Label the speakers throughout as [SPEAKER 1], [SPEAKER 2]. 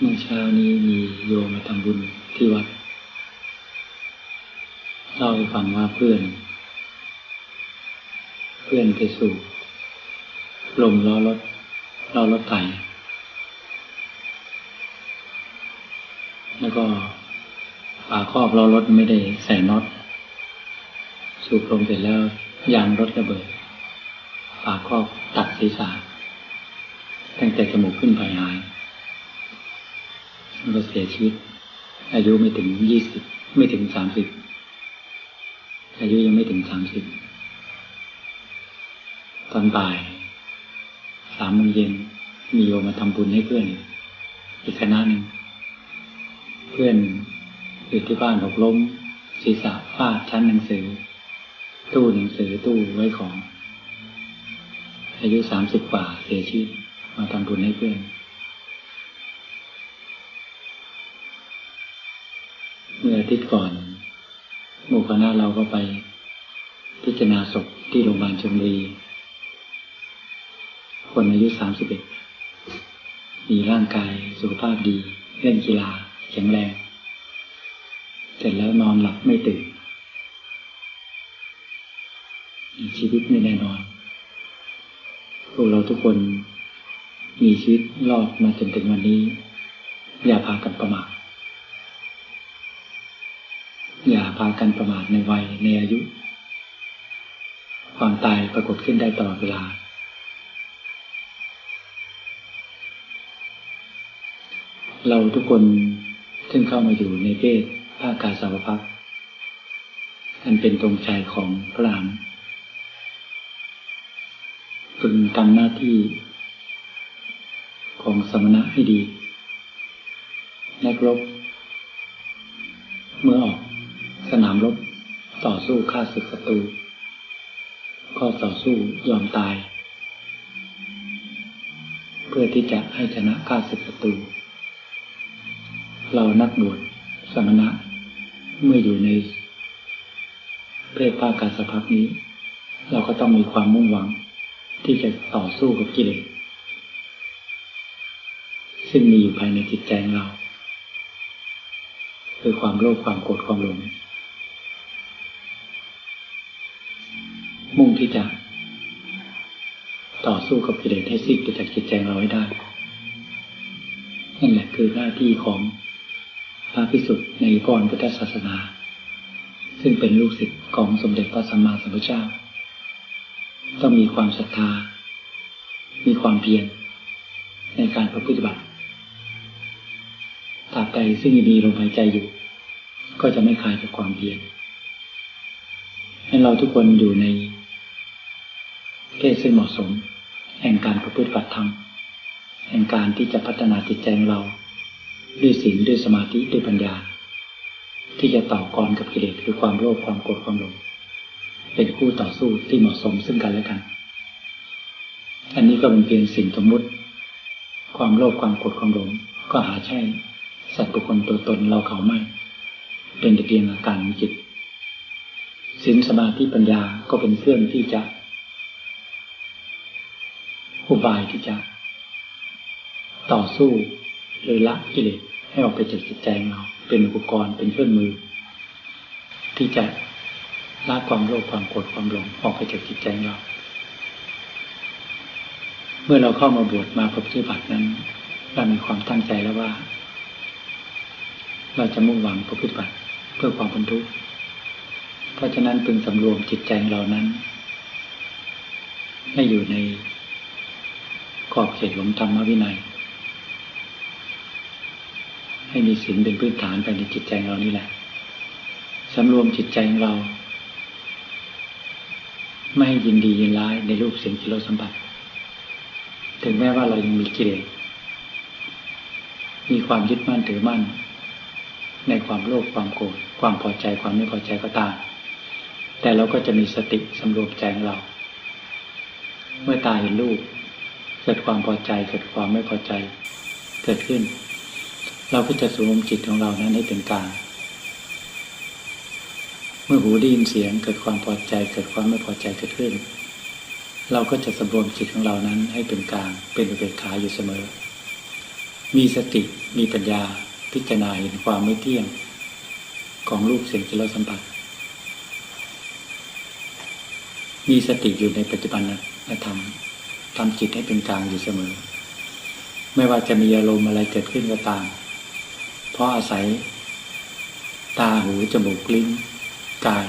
[SPEAKER 1] เมื่อเช้านี้มีโยมมาทำบุญที่วัดเล่าให้ฟังว่าเพื่อน เพื่อนไปสู่ลมล้อรถล้อรถไถแล้วก็ฝาครอบล้อรถไม่ได้ใส่น็อต สูบลมเสร็จแล้วยางรถระเบิดฝาครอบตัดศีรษะตั้งแต่จมูกขึ้นไปหาย แล้วก็เสียชีวิต อายุไม่ถึงยี่สิบไม่ถึงสามสิบอายุยังไม่ถึงสามสิบตอนบ่ายสามโมงเย็นมีโยมมาทำบุญให้เพื่อนอีกคณะหนึ่งเพื่อนอยู่ที่บ้านหกล้มศีรษะฟาดชั้นหนังสือ ตู้หนังสือตู้ไว้ของ อายุสามสิบกว่าเสียชีวิตมาทำบุญให้เพื่อน มื่ออาทิตย์ก่อนหมู่คณะเราก็ไปพิจารณาศพที่โรงพยาบาลชลบุรี คนอายุสามสิบเอ็ดมีร่างกายสุขภาพดี เล่นกีฬาแข็งแรง เสร็จแล้วนอนหลับไม่ตื่นชีวิตไม่แน่นอน พวกเราทุกคนมีชีวิตรอดมาจนถึงวันนี้ อย่าพากันประมาท อย่าพากันประมาทในวัยในอายุ ความตายปรากฏขึ้นได้ตลอดเวลา เราทุกคนซึ่งเข้ามาอยู่ในเพศภาคกาสาวพักอันเป็นตรงใจของพระรามพึงทำหน้าที่ของสมณะให้ดีนักรบเมื่อออก สนามรบ ต่อสู้ฆ่าศึกศัตรูก็ต่อสู้ยอมตาย เพื่อที่จะให้ชนะฆ่าศึกศัตรูเรานักบวชสมณะ เมื่ออยู่ในเพศภาคการสภาพนี้ เราก็ต้องมีความมุ่งหวัง ที่จะต่อสู้กับกิเลสซึ่งมีอยู่ภายในจิตใจของเรา คือความโลภความโกรธความหลง มุ่งที่จะ ต่อสู้กับกิเลสให้สิ้นไปจากจิตใจเราให้ได้ นั่นแหละคือหน้าที่ของพระพิสุทธิ์ในก่อนพุทธศาสนา ซึ่งเป็นลูกศิษย์ของสมเด็จพระสัมมาสัมพุทธเจ้า ต้องมีความศรัทธา มีความเพียรในการประพฤติบัติตราบใดซึ่งยังมีลมหายใจอยู่ ก็จะไม่คลายจากความเพียรให้เราทุกคนอยู่ใน เพศซึ่งเหมาะสม แห่งการประพฤติบัติธรรมแห่งการที่จะพัฒนาจิตใจของเรา ด้วยศีลด้วยสมาธิด้วยปัญญา ที่จะต่อกรกับกิเลสคือความโลภความโกรธความหลงเป็นคู่ต่อสู้ที่เหมาะสมซึ่งกันและกัน อันนี้ก็เป็นเพียงสิ่งสมมุติ ความโลภความโกรธความหลงก็หาใช่ สัตว์บุคคลตัวตนเราเขาไม่ เป็นแต่เพียงอาการของจิตศีลสมาธิปัญญาก็เป็นเครื่องที่จะ อุบายที่จะ ต่อสู้หรือละกิเลสให้ออกไปจากจิตใจเรา เป็นอุปกรณ์เป็นเครื่องมือ ที่จะละความโลภความโกรธความหลงออกไปจากจิตใจเรา เมื่อเราเข้ามาบวชมาปฏิบัตินั้น เรามีความตั้งใจแล้วว่า เราจะมุ่งหวังปฏิบัติเพื่อความพ้นทุกเพราะฉะนั้นพึงสำรวมจิตใจเรานั้น ให้อยู่ใน ขอบเขตของธรรมวินัย ให้มีศีลเป็นพื้นฐานไปในจิตใจเรานี่แหละสำรวมจิตใจของเรา ไม่ให้ยินดียินร้ายในรูปเสียงกิโลสัมผัสถึงแม้ว่าเรายังมีกิเลสมีความยึดมั่นถือมั่น ในความโลภความโกรธความพอใจความไม่พอใจก็ตามแต่เราก็จะมีสติสำรวมใจของเรา เมื่อตาเห็นรูป เกิดความพอใจ เกิดความไม่พอใจ เกิดขึ้น เราก็จะสวมจิตของเรานั้นให้เป็นกลางเมื่อหูได้ยินเสียงเกิดความพอใจ เกิดความไม่พอใจเกิดขึ้น เราก็จะสำรวมจิตของเรานั้นให้เป็นกลางเป็นอุเบกขาอยู่เสมอ มีสติมีปัญญาพิจารณาเห็นความไม่เที่ยง ของรูปเสียงจิตสัมผัส มีสติอยู่ในปัจจุบันนะธรรม ทำจิตให้เป็นกลางอยู่เสมอ ไม่ว่าจะมีอารมณ์อะไรเกิดขึ้นก็ตาม เพราะอาศัย ตาหูจมูกลิ้นกาย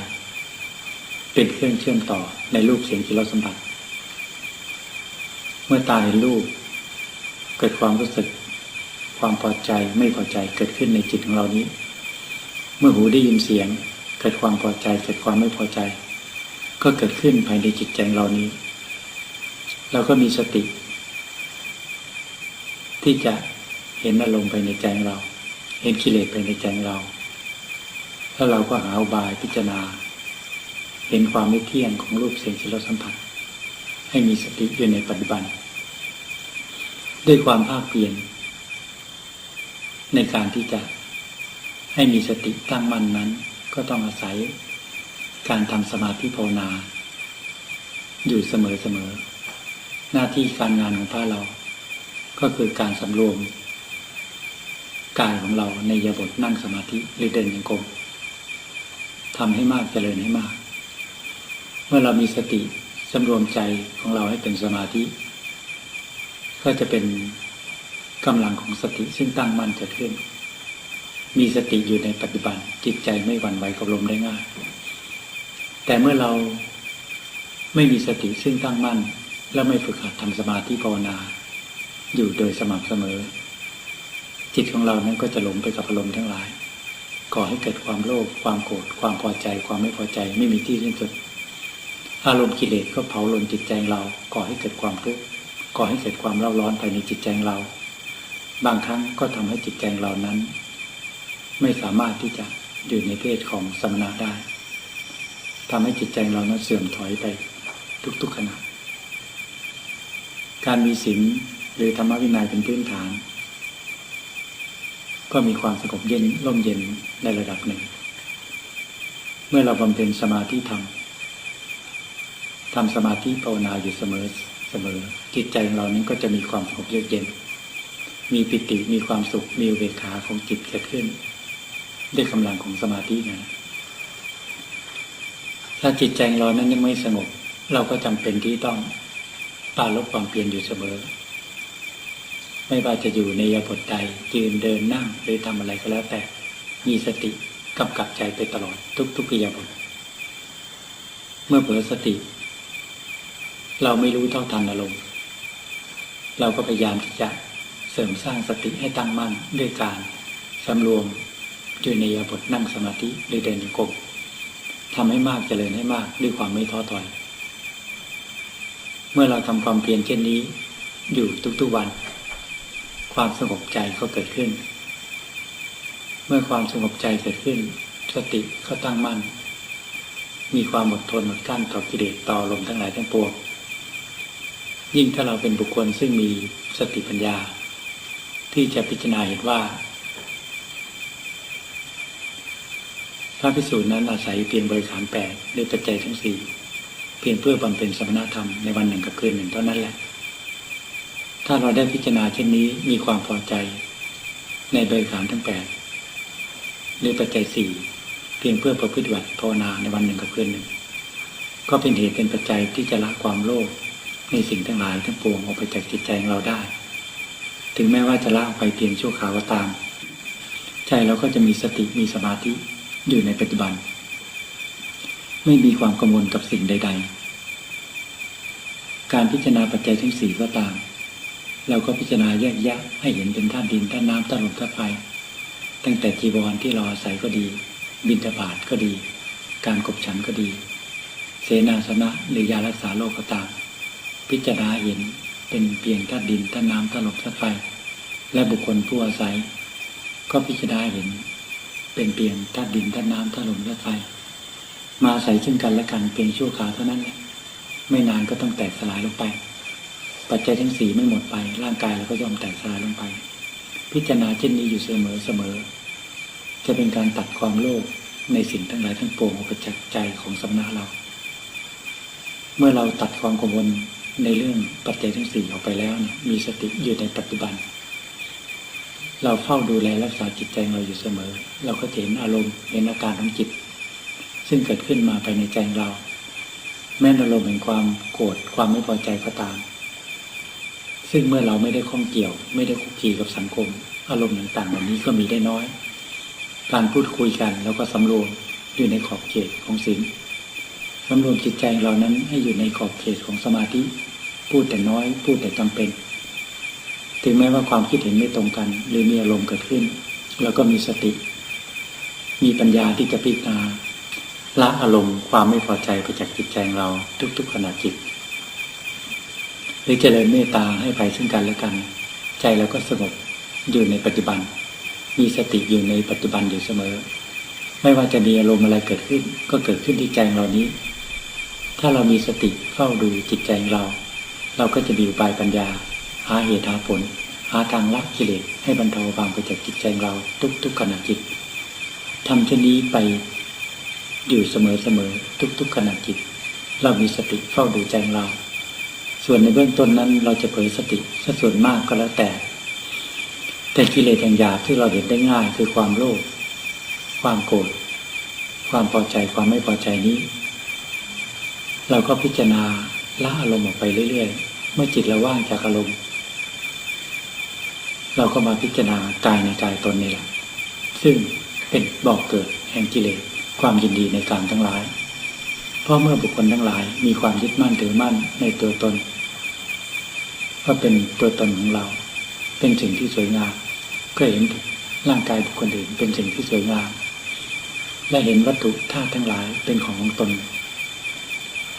[SPEAKER 1] เป็นเครื่องเชื่อมต่อในรูปเสียงจิตสัมผัสเมื่อตาเห็นรูป เกิดความรู้สึก ความพอใจไม่พอใจเกิดขึ้นในจิตของเรานี้ เมื่อหูได้ยินเสียง เกิดความพอใจเกิดความไม่พอใจ ก็เกิดขึ้นภายในจิตใจเรานี้ เราก็มีสติ ที่จะเห็นอารมณ์ไปในใจเรา เห็นกิเลสไปในใจเรา แล้วเราก็หาอุบายพิจารณา เห็นความไม่เที่ยงของรูปเสียงที่เรสัมผัส ให้มีสติอยู่ในปัจจุบัน ด้วยความภาคเพียรในการที่จะให้มีสติตั้งมั่นนั้น ก็ต้องอาศัยการทำสมาธิภาวนา อยู่เสมอเสมอ หน้าที่การงานของพระเรา ก็คือการสำรวมกายของเราในยบทนั่งสมาธิหรือเดินยังกรมทำให้มากเจริญให้มาก เมื่อเรามีสติสำรวมใจของเราให้เป็นสมาธิ ก็จะเป็นกำลังของสติซึ่งตั้งมั่นเกิดขึ้น มีสติอยู่ในปัจจุบันจิตใจไม่หวั่นไหวกับลมได้ง่าย แต่เมื่อเราไม่มีสติซึ่งตั้งมั่น และไม่ฝึกหัดทำสมาธิภาวนา อยู่โดยสม่ำเสมอ จิตของเรานั้นก็จะหลงไปกับอารมณ์ทั้งหลายก่อให้เกิดความโลภความโกรธความพอใจ ความไม่พอใจไม่มีที่สิ้นสุด อารมณ์กิเลสก็เผาลนจิตใจเราก่อให้เกิดความทุกข์ก่อให้เกิดความเล่าร้อนภายในจิตใจเรา บางครั้งก็ทำให้จิตใจเรานั้น ไม่สามารถที่จะอยู่ในเพศของสมณะได้ทำให้จิตใจเรานั้นเสื่อมถอยไปทุกๆขณะ การมีศีลหรือธรรมวินัยเป็นพื้นฐาน ก็มีความสงบเย็นร่มเย็นในระดับหนึ่ง เมื่อเราบำเพ็ญสมาธิธรรมทำสมาธิภาวนาอยู่เสมอเสมอ จิตใจของเรานั้นก็จะมีความสงบเยือกเย็น มีปิติมีความสุขมีเบกขาของจิตเกิดขึ้นด้วยกำลังของสมาธินะถ้าจิตใจเรานั้นยังไม่สงบ เราก็จำเป็นที่ต้อง ปาลบความเปลี่ยนอยู่เสมอ ไม่ว่าจะอยู่ในยาบทใดยืนเดินนั่งหรือทำอะไรก็แล้วแต่ มีสติกำกับใจไปตลอดทุกๆกิยาบทเมื่อเผลอสติ เราไม่รู้เท่าทันอารมณ์เราก็พยายามที่จะเสริมสร้างสติให้ตั้งมั่นด้วยการสำรวมอยู่ในยาบทนั่งสมาธิหรือเดินโยกมทำให้มากเจริญให้มากด้วยความไม่ท้อถอย เมื่อเราทำความเพียรเช่นนี้ อยู่ทุกๆวัน ความสงบใจก็เกิดขึ้น เมื่อความสงบใจเกิดขึ้น สติก็ตั้งมั่น มีความอดทนอดกลั้นต่อกิเลสต่อลมทั้งหลายทั้งปวงยิ่งถ้าเราเป็นบุคคลซึ่งมีสติปัญญา ที่จะพิจารณาเห็นว่า พระพิสูจน์นั้นอาศัยเพียงบริขารแปดด้วยปัจจัยทั้งสี่ เพียงเพื่อบำเพ็ญสมณธรรมในวันหนึ่งกับคืนหนึ่งเท่านั้นแหละ ถ้าเราได้พิจารณาเช่นนี้มีความพอใจ ในบขารทั้งแปดด้วยปัจจัยสี่เพียงเพื่อประพฤติบัติภาวนาในวันหนึ่งกับคืนหนึ่ง ก็เป็นเหตุเป็นปัจจัยที่จะละความโลภในสิ่งทั้งหลายทั้งปวงออกไปจากจิตใจของเราได้ ถึงแม้ว่าจะละออกไปเพียงชั่วคราวก็ตาม ใจเราก็จะมีสติมีสมาธิอยู่ในปัจจุบัน ไม่มีความกังวลกับสิ่งใด ๆ การพิจารณาปัจจัยทั้งสี่ก็ตาม เราก็พิจารณาแยกแยะให้เห็นเป็นธาตุดินธาตุน้ำธาตุลมธาตุไฟตั้งแต่จีวรที่เราอาศัยก็ดี บินทบาทก็ดี การกบฉันก็ดี เสนาสนะหรือยารักษาโรคก็ตาม พิจารณาเห็นเป็นเพียงธาตุดินธาตุน้ำธาตุลมธาตุไฟ และบุคคลผู้อาศัย ก็พิจารณาเห็น เป็นเพียงธาตุดินธาตุน้ำธาตุลมธาตุไฟ มาใส่ซึ่งกันและกันเพียงชั่วคราวเท่านั้นไม่นานก็ต้องแตกสลายลงไป ปัจจัยทั้งสี่ไม่หมดไป ร่างกายเราก็ยอมแตกสลายลงไป พิจารณาเช่นนี้อยู่เสมอเสมอ จะเป็นการตัดความโลภในสิ่งทั้งหลายทั้งปวงออกจากใจของสำนักเรา เมื่อเราตัดความกังวลในเรื่องปัจจัยทั้งสี่ออกไปแล้วเนี่ยมีสติอยู่ในปัจจุบัน เราเฝ้าดูแลรักษาจิตใจเราอยู่เสมอ เราก็เห็นอารมณ์เห็นอาการของจิต ซึ่งเกิดขึ้นมาภายในใจเรา แม้อารมณ์แห่งความโกรธความไม่พอใจก็ตาม ซึ่งเมื่อเราไม่ได้ข้องเกี่ยว ไม่ได้คุกคีกับสังคม อารมณ์ต่างๆเหล่านี้ก็มีได้น้อย การพูดคุยกันแล้วก็สำรวมอยู่ในขอบเขตของศีลสำรวมจิตใจเรานั้นให้อยู่ในขอบเขตของสมาธิ พูดแต่น้อย พูดแต่จำเป็น ถึงแม้ว่าความคิดเห็นไม่ตรงกัน หรือมีอารมณ์เกิดขึ้นเราก็มีสติ มีปัญญาที่จะพิจารณา ละอารมณ์ความไม่พอใจไปจากจิตใจของเราทุก ๆขณะจิต หรือเจริญเมตตาให้ภัยซึ่งกันและกัน ใจเราก็สงบอยู่ในปัจจุบัน มีสติอยู่ในปัจจุบันอยู่เสมอ ไม่ว่าจะมีอารมณ์อะไรเกิดขึ้น ก็เกิดขึ้นที่ใจเรานี้ ถ้าเรามีสติเฝ้าดูจิตใจของเรา เราก็จะมีอุบายปัญญา หาเหตุหาผล หาทางละกิเลสให้บรรเทาบางไปจากจิตใจเราทุกๆขณะจิตทำเช่นนี้ไป อยู่เสมอๆทุกๆขณะจิต เรามีสติเฝ้าดูใจเรา ส่วนในเบื้องต้นนั้นเราจะเผยสติสัส่วนมากก็แล้วแต่ แต่กิเลสอย่างหยาบที่เราเห็นได้ง่ายคือความโลภความโกรธความพอใจความไม่พอใจนี้ เราก็พิจารณาละอารมณ์ออกไปเรื่อยๆ เมื่อจิตเราว่างจากอารมณ์ เราก็มาพิจารณากายในกายตนนี่แหละซึ่งเป็นบอกเกิดแห่งกิเลส ความยินดีในการทั้งหลาย เพราะเมื่อบุคคลทั้งหลายมีความยึดมั่นถือมั่นในตัวตนว่าเป็นตัวตนของเรา เป็นสิ่งที่สวยงามก็เห็นร่างกายบุคคลอื่นเป็นสิ่งที่สวยงาม และเห็นวัตถุธาตุทั้งหลายเป็นของของตน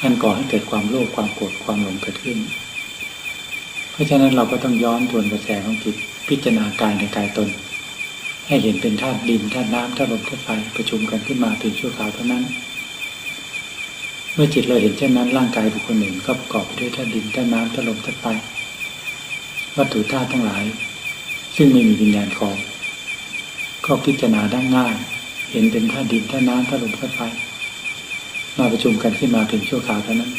[SPEAKER 1] อันก่อให้เกิดความโลภความโกรธความหลงเกิดขึ้น เพราะฉะนั้นเราก็ต้องย้อนทวนกระแสของจิตพิจารณากายในกายตน ให้เห็นเป็นธาตุดินธาตุน้ำธาตุลมธาตุไฟประชุมกันขึ้นมาเป็นชั่วคราวเท่านั้น เมื่อจิตเราเห็นเช่นนั้นร่างกายบุคคลหนึ่งก็ประกอบไปด้วยธาตุดินธาตุน้ำธาตุลมธาตุไฟวัตถุธาตุทั้งหลาย ซึ่งไม่มีวิญญาณของก็พิจารณาได้ง่าย เห็นเป็นธาตุดินธาตุน้ำธาตุลมธาตุไฟมาประชุมกันขึ้นมาเป็นชั่วคราวเท่านั้น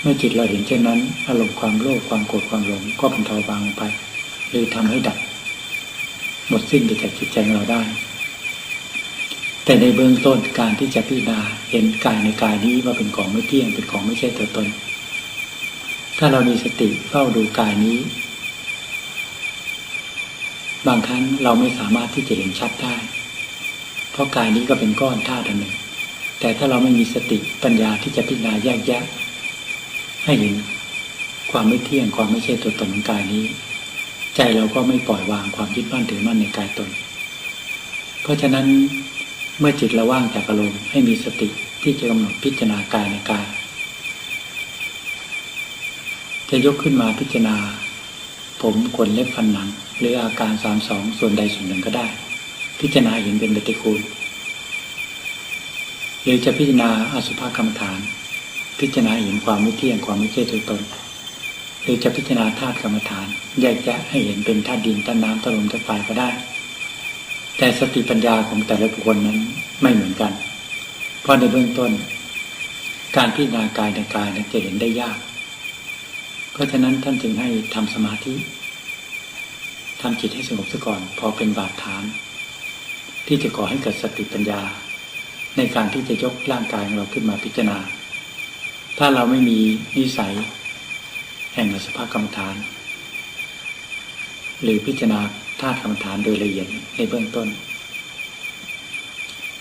[SPEAKER 1] เมื่อจิตเราเห็นเช่นนั้น อารมณ์ความโลภความโกรธความหลงก็บรรเทาบางลงไป หรือทำให้ดับ หมดสิ้นไปจากจิตใจของเราได้ แต่ในเบื้องต้นการที่จะพิจารณาเห็นกายในกายนี้ว่าเป็นของไม่เที่ยงเป็นของไม่ใช่ตัวตน ถ้าเรามีสติเฝ้าดูกายนี้ บางครั้งเราไม่สามารถที่จะเห็นชัดได้ เพราะกายนี้ก็เป็นก้อนธาตุหนึ่ง แต่ถ้าเราไม่มีสติปัญญาที่จะพิจารณาแยกแยะให้เห็นความไม่เที่ยงความไม่ใช่ตัวตนของกายนี้ ใจเราก็ไม่ปล่อยวางความยึดมั่นถือมั่นในกายตน เพราะฉะนั้นเมื่อจิตเราว่างจากอารมณ์ให้มีสติที่จะกำหนดพิจารณากายในกาย จะยกขึ้นมาพิจารณา ผมขนเล็บฟันหนัง หรืออาการสามสองส่วนใดส่วนหนึ่งก็ได้ พิจารณาเห็นเป็นปฏิคูลหรือจะพิจารณาอสุภกรรมฐาน พิจารณาเห็นความไม่เที่ยงความไม่ใช่ตัวตน หรือจะพิจารณาธาตุกรรมฐาน แยกแยะให้เห็นเป็นธาตุดินธาตุน้ำธาตุลมธาตุไฟก็ได้ แต่สติปัญญาของแต่ละบุคคลนั้นไม่เหมือนกัน เพราะในเบื้องต้น การพิจารณากายในกายนั้นจะเห็นได้ยาก เพราะฉะนั้นท่านจึงให้ทำสมาธิทำจิตให้สงบซะก่อน พอเป็นบาดฐาน ที่จะก่อให้เกิดสติปัญญา ในการที่จะยกร่างกายของเราขึ้นมาพิจารณา ถ้าเราไม่มีนิสัย แห่งสภาพกรรมฐาน หรือพิจารณาธาตุกรรมฐานโดยละเอียดในเบื้องต้น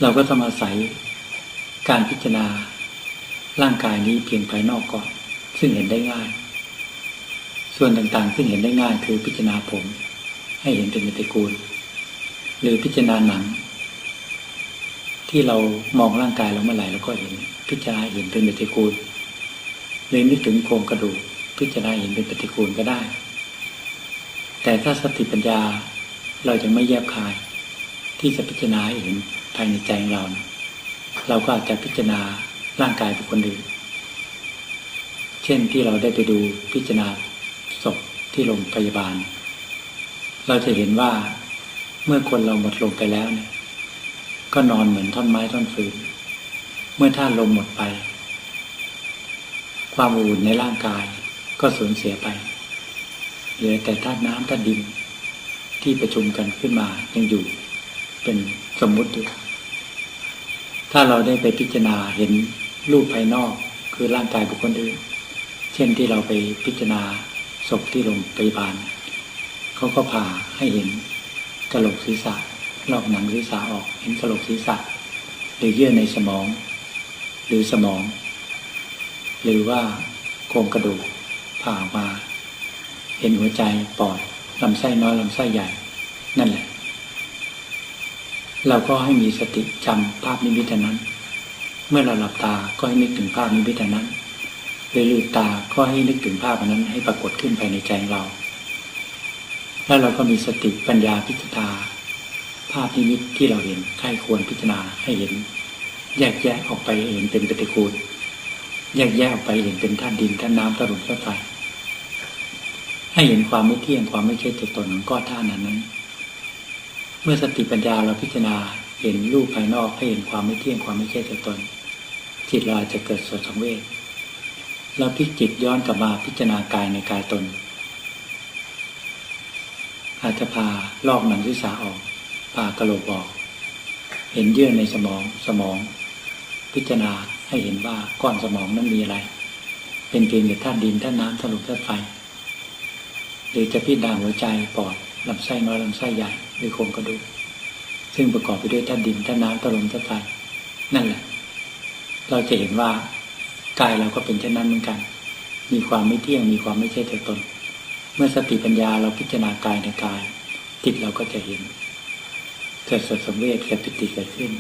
[SPEAKER 1] เราก็ต้องอาศัยการพิจารณาร่างกายนี้เพียงภายนอกก่อน ซึ่งเห็นได้ง่าย ส่วนต่างๆ ซึ่งเห็นได้ง่ายคือพิจารณาผม ให้เห็นเป็นปฏิกูล หรือพิจารณาหนัง ที่เรามองร่างกายเราเมื่อไหร่เราก็เห็น พิจารณาเห็นเป็นปฏิกูลหรือนึกถึงโครงกระดูก พิจารณาเห็นเป็นปฏิกูลก็ได้ แต่ถ้าสติปัญญาเราจะไม่แยบคาย ที่จะพิจารณาเห็นภายในใจของเรา เราก็อาจจะพิจารณาร่างกายบุคคลอื่น เช่นที่เราได้ไปดูพิจารณาศพที่โรงพยาบาล เราจะเห็นว่าเมื่อคนเราหมดลมไปแล้วเนี่ย ก็นอนเหมือนท่อนไม้ท่อนฟืน เมื่อท่านลมหมดไป ความอุ่นในร่างกาย ก็สูญเสียไปเหลือแต่ธาตุน้ำธาตุดินที่ประชุมกันขึ้นมายังอยู่เป็นสมมุติอยู่ถ้าเราได้ไปพิจารณาเห็นรูปภายนอกคือร่างกายบุคคลอื่น เช่นที่เราไปพิจารณาศพที่โรงพยาบาลเขาก็ผ่าให้เห็นกระโหลกศีรษะลอกหนังศีรษะออกเห็นกระโหลกศีรษะ หรือเยื่อในสมอง หรือสมอง หรือว่าโครงกระดูก ผ่ามา เห็นหัวใจปอดลำไส้น้อยลำไส้ใหญ่ นั่นแหละ เราก็ให้มีสติจำภาพนิมิตนั้น เมื่อเราหลับตาก็ให้นึกถึงภาพนิมิตนั้นหรือลืมตาก็ให้นึกถึงภาพนั้นให้ปรากฏขึ้นภายในใจเรา แล้วเราก็มีสติปัญญาพิจารณาภาพนิมิตที่เราเห็นใครควรพิจารณาให้เห็น แยกแยะออกไปเห็นเป็นปฏิกูลแยกแยะออกไปเห็นเป็นธาตุดินธาตุน้ำธาตุลมธาตุไฟ ให้เห็นความไม่เที่ยงความไม่ใช่ตัวตนของก้อนธาตุนั้นนั้น เมื่อสติปัญญาเราพิจารณาเห็นรูปภายนอกให้เห็นความไม่เที่ยงความไม่ใช่ตัวตน จิตเราจะเกิดสดสังเวชเราพิจิตย้อนกลับมาพิจารณากายในกายตน อาจจะพาลอกหนังศีรษะออกพากระโหลกออก เห็นเยื่อในสมองสมอง พิจารณาให้เห็นว่าก้อนสมองนั้นมีอะไร เป็นเพียงแต่ธาตุดินธาตุน้ำธาตุลมธาตุไฟ หรือจะพิจารณาหัวใจปอดลำไส้น้อยลำไส้ใหญ่หรือโครงกระดูกซึ่งประกอบไปด้วยธาตุดินธาตุน้ำธาตุลมธาตุไฟนั่นแหละ เราจะเห็นว่ากายเราก็เป็นเช่นนั้นเหมือนกัน มีความไม่เที่ยงมีความไม่ใช่ตัวตน เมื่อสติปัญญาเราพิจารณากายในกายจิตเราก็จะเห็น เกิดสดสมเวชเกิดปิติเกิดขึ้น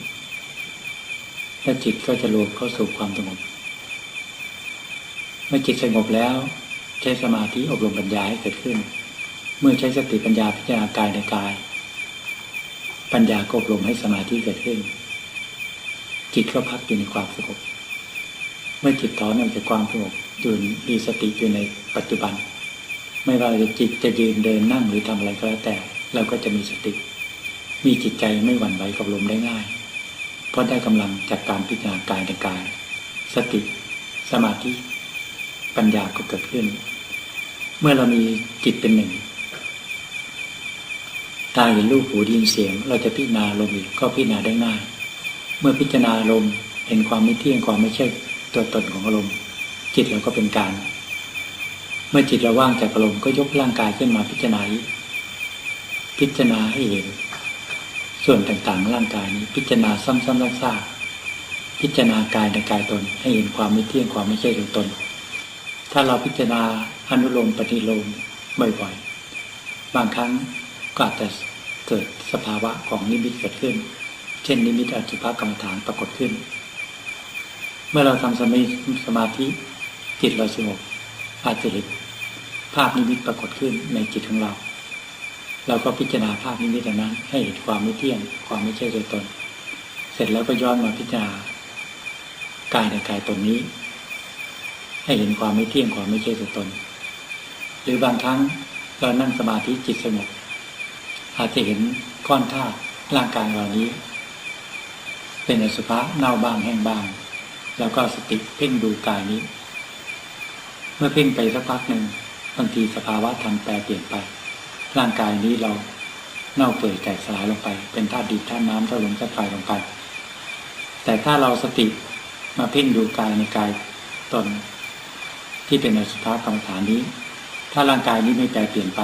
[SPEAKER 1] และจิตก็จะรวมเข้าสู่ความสงบ เมื่อจิตสงบแล้ว ใช้สมาธิอบรมปัญญาให้เกิดขึ้น เมื่อใช้สติปัญญาพิจารณากายในกาย ปัญญาก็อบรมให้สมาธิเกิดขึ้น จิตก็พักอยู่ในความสงบเมื่อจิตถอนออกจากความสงบอยู่มีสติอยู่ในปัจจุบัน ไม่ว่าจะจิตจะยืนเดินนั่งหรือทำอะไรก็แล้วแต่ เราก็จะมีสติ มีจิตใจไม่หวั่นไหวกับลมได้ง่าย เพราะได้กำลังจากการพิจารณากายในกาย สติ สมาธิ ปัญญาก็เกิดขึ้น เมื่อเรามีจิตเป็นหนึ่ง ตาเห็นรูปหูได้ยินเสียง เราจะพิจารณาลมอีกก็พิจารณาได้ง่าย เมื่อพิจารณาลมเห็นความไม่เที่ยงความไม่ใช่ตัวตนของอารมณ์จิตเราก็เป็นกลางเมื่อจิตเราว่างจากอารมณ์ก็ยกร่างกายขึ้นมาพิจารณาพิจารณาให้เห็นส่วนต่างๆร่างกายนี้ พิจารณาซ้ำๆซากๆพิจารณากายในกายตนให้เห็นความไม่เที่ยงความไม่ใช่ตัวตน ถ้าเราพิจารณาอนุโลมปฏิโลมบ่อยๆ บางครั้งก็อาจจะเกิดสภาวะของนิมิตเกิดขึ้น เช่นนิมิตอสุภกรรมฐานปรากฏขึ้น เมื่อเราทำสมาสมาธิจิตเราสงบอาจจะเห็นภาพนิมิตปรากฏขึ้นในจิตของเรา เราก็พิจารณาภาพนิมิตนั้น ให้เห็นความไม่เที่ยงความไม่ใช่ตัวตน เสร็จแล้วก็ย้อนมาพิจารณากายในกายตนนี้ ให้เห็นความไม่เที่ยงความไม่ใช่ตัวตน หรือบางครั้งเรานั่งสมาธิจิตสงบอาจจะเห็นก้อนธาตุร่างกายเหล่านี้ เป็นอสุภะเน่าบางแห้งบาง แล้วก็สติเพ่งดูกายนี้ เมื่อเพ่งไปสักพักหนึ่งบางทีสภาวะธรรมแปรเปลี่ยนไป ร่างกายนี้เราเน่าเปื่อยแตกสลายลงไป เป็นธาตุดิบธาตุน้ำธาตุลมธาตุไฟลงไป แต่ถ้าเราสติมาเพ่งดูกายในกายตน ที่เป็นอสุภะกรรมฐานนี้ ถ้าร่างกายนี้ไม่แปรเปลี่ยนไป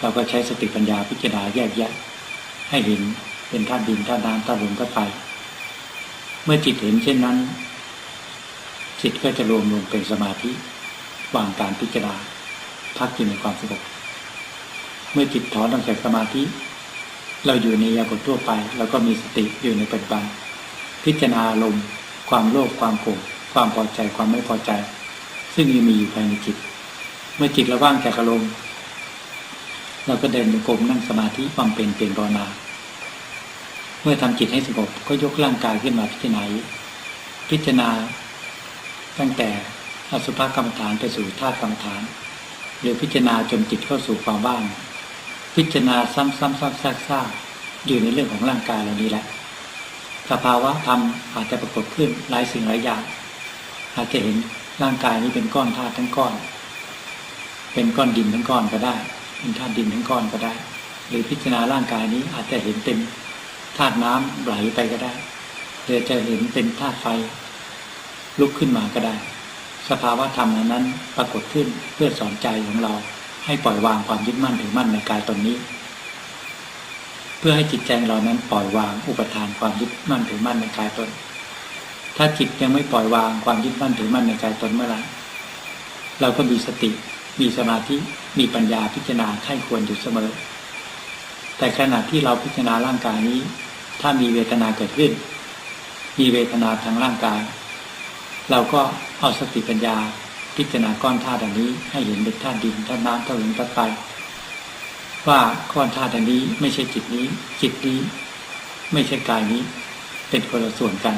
[SPEAKER 1] เราก็ใช้สติปัญญาพิจารณาแยกแยะ ให้เห็นเป็นธาตุดินธาตุน้ำธาตุลมธาตุไฟเมื่อจิตเห็นเช่นนั้น จิตก็จะรวมลงเป็นสมาธิวางการพิจารณาพักอยู่ในความสงบเมื่อจิตถอนออกจากสมาธิ เราอยู่ในยาบททั่วไป เราก็มีสติอยู่ในปัจจุบัน พิจารณาลมความโลภความโกรธความพอใจความไม่พอใจ ซึ่งยังมีอยู่ภายในจิต เมื่อจิตเราว่างจากอารมณ์เราก็เดินกมนั่งสมาธิความเป็นเปลี่ยนภาวนา เมื่อทำจิตให้สงบก็ยกร่างกายขึ้นมาพิจารณาพิจารณา ตั้งแต่อสุภกรรมฐานไปสู่ธาตุกรรมฐาน หรือพิจารณาจนจิตเข้าสู่ความว่าง พิจารณาซ้ำๆซากๆอยู่ในเรื่องของร่างกายเหล่านี้แหละสภาวะธรรมอาจจะปรากฏขึ้นหลายสิ่งหลายอย่างอาจจะเห็น ร่างกายนี้เป็นก้อนธาตุทั้งก้อน เป็นก้อนดินทั้งก้อนก็ได้ เป็นธาตุดินทั้งก้อนก็ได้ หรือพิจารณาร่างกายนี้อาจจะเห็นเป็นธาตุน้ำไหลไปก็ได้หรือจะเห็นเป็นธาตุไฟ ลุกขึ้นมาก็ได้ สภาวะธรรมนนั้นปรากฏขึ้นเพื่อสอนใจของเราให้ปล่อยวางความยึดมั่นถือมั่นในกายตนนี้ เพื่อให้จิตใจเรานั้นปล่อยวางอุปทานความยึดมั่นถือมั่นในกายตน ถ้าจิตยังไม่ปล่อยวางความยึดมั่นถือมั่นในกายตนเมื่อไรเราก็มีสติ มีสมาธิ มีปัญญาพิจารณาไข้ควรอยู่เสมอ แต่ขณะที่เราพิจารณาร่างกายนี้ ถ้ามีเวทนาเกิดขึ้น มีเวทนาทางร่างกาย เราก็เอาสติปัญญาพิจารณาก้อนธาตุอันนี้ให้เห็นเป็นธาตุดินธาตุน้ำธาตุลมธาตุไฟว่าก้อนธาตุอันนี้ไม่ใช่จิตนี้ จิตนี้ ไม่ใช่กายนี้ เป็นคนละส่วนกัน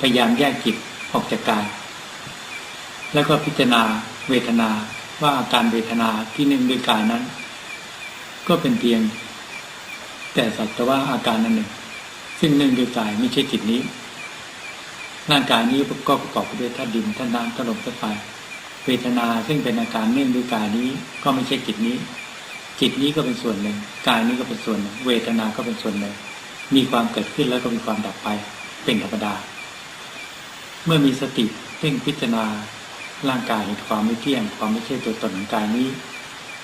[SPEAKER 1] พยายามแยกจิตออกจากกาย แล้วก็พิจารณาเวทนาว่าอาการเวทนาที่หนึ่งด้วยกายนั้น ก็เป็นเพียง แต่สักแต่ว่าอาการนั้นหนึ่ง ซึ่งหนึ่งด้วยกายไม่ใช่จิตนี้ร่างกายนี้ก็ประกอบไปด้วยธาตุดินธาตุน้ำธาตุลมธาตุไฟเวทนาซึ่งเป็นอาการเนื่องด้วยกายนี้ก็ไม่ใช่จิตนี้ จิตนี้ก็เป็นส่วนหนึ่งกายนี้ก็เป็นส่วนหนึ่ง เวทนาก็เป็นส่วนหนึ่ง มีความเกิดขึ้นแล้วก็มีความดับไปเป็นธรรมดา เมื่อมีสติเพ่งพิจารณาร่างกายเห็นความไม่เที่ยงความไม่ใช่ตัวตนของกายนี้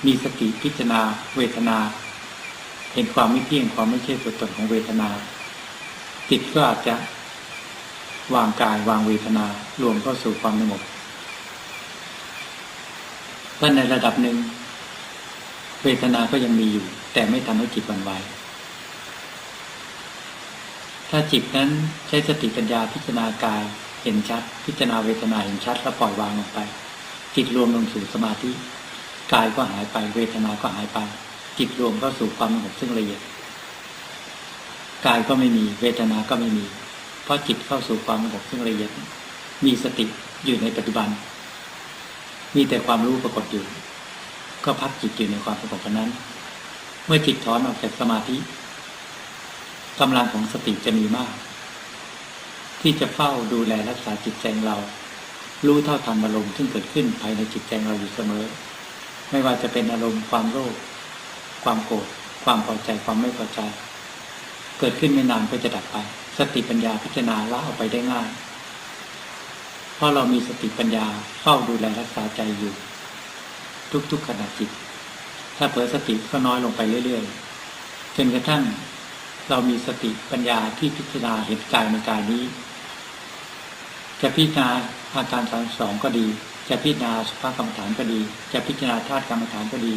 [SPEAKER 1] มีสติพิจารณาเวทนา เห็นความไม่เที่ยงความไม่ใช่ตัวตนของเวทนา จิตก็อาจจะ วางกายวางเวทนารวมเข้าสู่ความสงบถ้าในระดับหนึ่ง เวทนาก็ยังมีอยู่ แต่ไม่ทำให้จิตวันไหวถ้าจิตนั้นใช้สติปัญญาพิจารณากาย เห็นชัด พิจารณาเวทนาเห็นชัดแล้วปล่อยวางลงไป จิตรวมลงสู่สมาธิกายก็หายไป เวทนาก็หายไป จิตรวมเข้าสู่ความสงบซึ่งละเอียดกายก็ไม่มี เวทนาก็ไม่มี เพราะจิตเข้าสู่ความสงบซึ่งละเอียด มีสติอยู่ในปัจจุบัน มีแต่ความรู้ปรากฏอยู่ ก็พักจิตอยู่ในความสงบนั้น เมื่อจิตถอนออกจากสมาธิกำลังของสติจะมีมาก ที่จะเฝ้าดูแลรักษาจิตใจเรา รู้เท่าทันอารมณ์ที่เกิดขึ้นภายในจิตใจเราอยู่เสมอ ไม่ว่าจะเป็นอารมณ์ความโลภความโกรธความพอใจความไม่พอใจ เกิดขึ้นไม่นานก็จะดับไป สติปัญญาพิจารณาละออกไปได้ง่ายเพราะเรามีสติปัญญาเฝ้าดูแลรักษาใจอยู่ ทุกๆขณะจิต ถ้าเผลอสติก็น้อยลงไปเรื่อยๆจนกระทั่งเรามีสติปัญญาที่พิจารณาเห็นกายในกายนี้ จะพิจารณาอาการสามสองก็ดี จะพิจารณาสภาพกรรมฐานก็ดี จะพิจารณาธาตุกรรมฐานก็ดี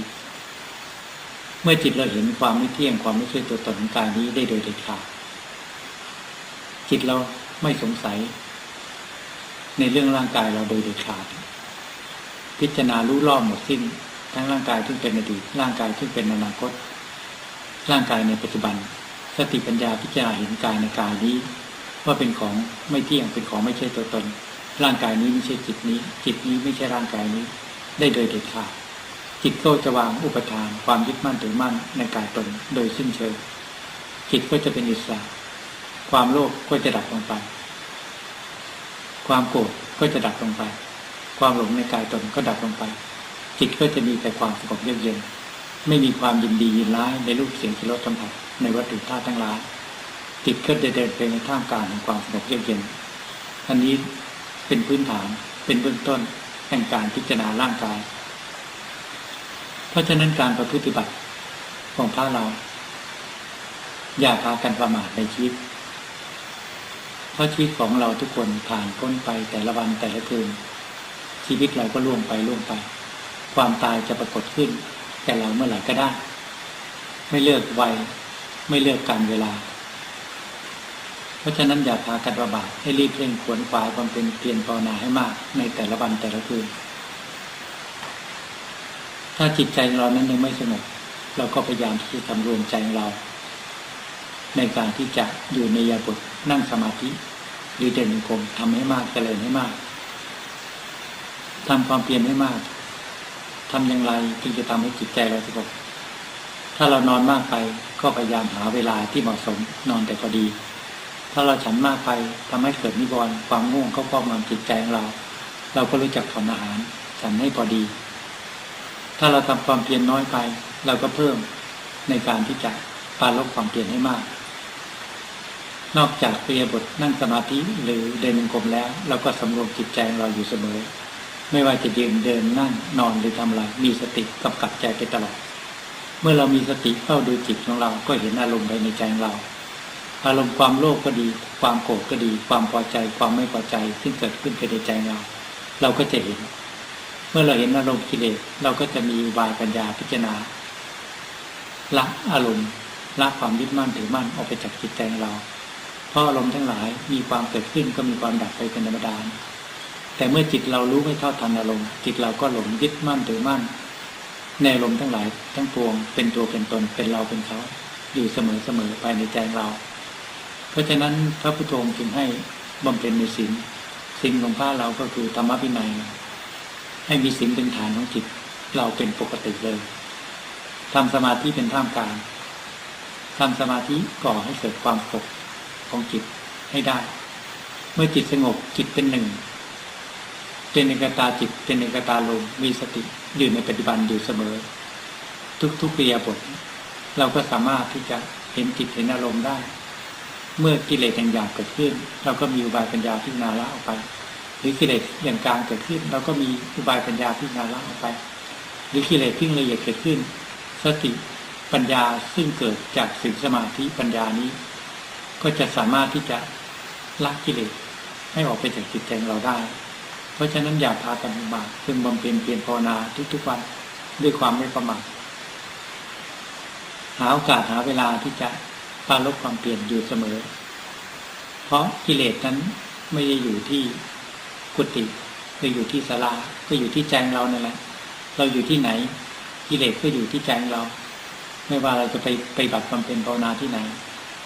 [SPEAKER 1] เมื่อจิตเราเห็นความไม่เที่ยงความไม่ใช่ตัวตนของกายนี้ได้โดยเด็ดขาดจิตเราไม่สงสัย ในเรื่องร่างกายเราโดยเด็ดขาด พิจารณารู้รอบหมดสิ้น ทั้งร่างกายที่เป็นอดีตร่างกายที่เป็นอนาคต ร่างกายในปัจจุบัน สติปัญญาพิจารณาเห็นกายในกายนี้ ว่าเป็นของไม่เที่ยงเป็นของไม่ใช่ตัวตน ร่างกายนี้ไม่ใช่จิตนี้ จิตนี้ไม่ใช่ร่างกายนี้ ได้โดยเด็ดขาดจิตก็จะวางอุปทานความยึดมั่นถือมั่นในกายตนโดยสิ้นเชิงจิตก็จะเป็นอิสระความโลภก็จะดับลงไป ความโกรธก็จะดับลงไป ความหลงในกายตนก็ดับลงไป จิตก็จะมีแต่ความสงบเยือกเย็น ไม่มีความยินดียินร้ายในรูปเสียงที่รสสัมผัสในวัตถุธาตุทั้งหลาย จิตก็จะเดินไปในท่ามกลางของความสงบเยือกเย็นอันนี้เป็นพื้นฐานเป็นเบื้องต้นแห่งการพิจารณาร่างกาย เพราะฉะนั้นการประพฤติบัติของพระเรา อย่าพากันประมาทในชีวิต เพราะชีวิตของเราทุกคนผ่านพ้นไปแต่ละวันแต่ละคืน ชีวิตเราก็ล่วงไปล่วงไป ความตายจะปรากฏขึ้นแก่เราเมื่อไหร่ก็ได้ ไม่เลือกวัยไม่เลือกการเวลา เพราะฉะนั้นอย่าพากันประบาทให้รีบเร่งขวนขวายความเป็นเพียรภาวนาให้มากในแต่ละวันแต่ละคืน ถ้าจิตใจเรานั้นยังไม่สงบเราก็พยายามที่จะทำรวมใจเรา ในการที่จะอยู่ในยาบทนั่งสมาธิหรือเดินกรมทำให้มากเจริญให้มากทำความเพียรให้มากทำอย่างไรจึงจะทำให้จิตใจเราสงบถ้าเรานอนมากไปก็พยายามหาเวลาที่เหมาะสมนอนแต่พอดี ถ้าเราฉันมากไปทำให้เกิดนิวรณ์ความง่วงเข้าครอบงำจิตใจของเรา เราก็รู้จักทำอาหารฉันให้พอดี ถ้าเราทำความเพียรน้อยไป เราก็เพิ่มในการที่จะปาลบความเปลี่ยนให้มาก นอกจากเรียบทนั่งสมาธิหรือเดินกรมแล้ว เราก็สำรวมจิตใจของเราอยู่เสมอ ไม่ว่าจะยืนเดินนั่งนอนหรือทำอะไรมีสติกำกับใจไปตลอดเมื่อเรามีสติเข้าดูจิตของเราก็เห็นอารมณ์ภายในใจของเรา อารมณ์ความโลภก็ดี ความโกรธก็ดี ความพอใจ ความไม่พอใจ ซึ่งเกิดขึ้นภายในใจเรา เราก็จะเห็น เมื่อเราเห็นอารมณ์กิเลสเราก็จะมีอุบายปัญญาพิจารณาละอารมณ์ละความยึดมั่นถือมั่นออกไปจากจิตใจเรา เพราะอารมณ์ทั้งหลายมีความเกิดขึ้นก็มีความดับไปเป็นธรรมดา แต่เมื่อจิตเรารู้ไม่เท่าทันอารมณ์ จิตเราก็หลงยึดมั่นถือมั่น ในอารมณ์ทั้งหลายทั้งปวง เป็นตัวเป็นตนเป็นเราเป็นเขา อยู่เสมอเสมอภายในใจเรา เพราะฉะนั้นพระพุทโธจึงให้บำเพ็ญในศีลศีลของพระเราก็คือธรรมวินัยให้มีศีลเป็นฐานของจิต เราเป็นปกติเลยทำสมาธิเป็นท่ามกลางทำสมาธิก่อให้เกิดความสงบของจิตให้ได้ เมื่อจิตสงบจิตเป็นหนึ่ง เป็นเอกตาจิต เป็นเอกตาลมมีสติอยู่ในปัจจุบันอยู่เสมอ ทุกๆปิยบท เราก็สามารถที่จะเห็นจิตเห็นอารมณ์ได้ เมื่อกิเลสอย่างหยาบเกิดขึ้น เราก็มีอุบายปัญญาพิจารณาละออกไป หรือกิเลสอย่างกลางเกิดขึ้น เราก็มีอุบายปัญญาพิจารณาละออกไป หรือกิเลสที่ละเอียดเกิดขึ้น สติปัญญาซึ่งเกิดจากสิ่งสมาธิปัญญานี้ ก็จะสามารถที่จะละกิเลสให้ออกไปจากจิตใจของเราได้ เพราะฉะนั้นอย่าพากันประมาทพึงบำเพ็ญเพียรภาวนาทุกๆวันด้วยความไม่ประมาทหาโอกาสหาเวลาที่จะ ปราลบความเปลี่ยนอยู่เสมอ เพราะกิเลสนั้นไม่ได้อยู่ที่กุฏิหรืออยู่ที่ศาลาก็อยู่ที่ใจงเรานั่นแหละ เราอยู่ที่ไหน กิเลสก็อยู่ที่ใจงเรา ไม่ว่าเราจะไปไปบัติบำเพ็ญภาวนาที่ไหน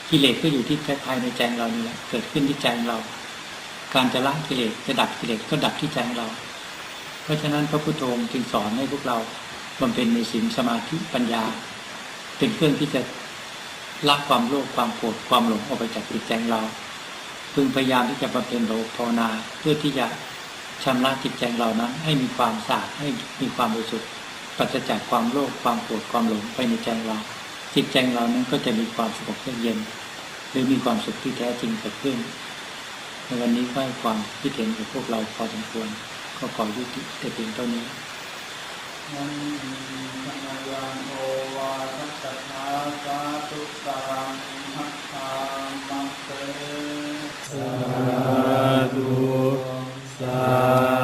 [SPEAKER 1] กิเลสก็อยู่ที่ภายในใจงเรานี่แหละเกิดขึ้นที่ใจงเรา การจะละกิเลสจะดับกิเลสก็ดับที่ใจงเรา เพราะฉะนั้นพระพุทโธจึงสอนให้พวกเราบำเพ็ญในศีลสมาธิปัญญา เป็นเครื่องที่จะ ละความโลภความโกรธความหลงออกไปจากจิตใจเรา พึงพยายามที่จะบำเพ็ญโลภาวนาเพื่อที่จะชำระจิตใจเรานั้น ให้มีความสะอาดให้มีความบริสุทธิ์ปราศจากความโลภความโกรธความหลงไปในใจเราจิตใจเรานั้นก็จะมีความสงบเย็น หรือมีความสุขที่แท้จริงเกิดขึ้น ในวันนี้ก็ให้ความคิดเห็นกับพวกเราพอสมควรก็ขอยุติแต่เพียงเท่านี้
[SPEAKER 2] มุนีธนยังโอวาทัสสะสาตุสังหัตถามังเตสาธุสา